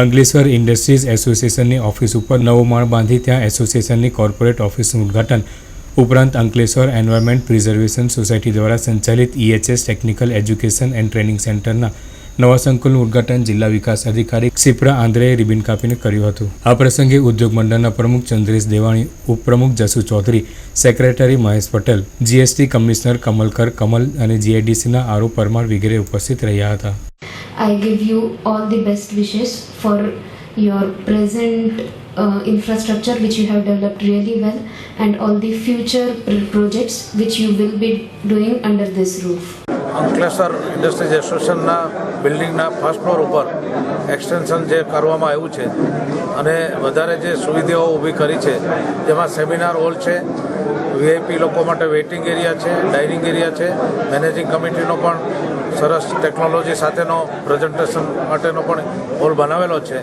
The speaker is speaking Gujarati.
અંકલેશ્વર ઇન્ડસ્ટ્રીઝ એસોસિએશનની ઓફિસ ઉપર નવો માળ બાંધી ત્યાં એસોસિએશનની કોર્પોરેટ ઓફિસનું ઉદ્ઘાટન. ઉપરાંત અંકલેશ્વર એન્વાયરમેન્ટ પ્રિઝર્વેશન સોસાયટી દ્વારા સંચાલિત EHS technical education and training સેન્ટરના નવા સંકુલનું ઉદ્ઘાટન જિલ્લા વિકાસ અધિકારી ક્ષિપ્રા આંદ્રેએ રિબિન કાપીને કર્યું હતું. આ પ્રસંગે ઉદ્યોગ મંડળના પ્રમુખ ચંદ્રેશ દેવાણી, ઉપપ્રમુખ Jasu Chaudhari, secretary Mahesh Patel, GST commissioner Kamalkar Kamal અને જીઆઈડીસીના આરો પરમાર વગેરે ઉપસ્થિત રહ્યા હતા. I give you all the best wishes for your present uh, infrastructure which you have developed really well and all the future pr- projects which you will be doing under this roof. Ankleshwar industries એસોસિએશનના બિલ્ડિંગના ફર્સ્ટ ફ્લોર ઉપર એક્સટેન્શન જે કરવામાં આવ્યું છે અને વધારે જે સુવિધાઓ ઊભી કરી છે જેમાં સેમિનાર હોલ છે વીઆઈપી લોકો માટે વેઇટિંગ એરિયા છે ડાઇનિંગ એરિયા છે મેનેજિંગ કમિટીનો પણ સરસ ટેકનોલોજી સાથેનો પ્રેઝન્ટેશન માટેનો પણ હોલ બનાવેલો છે.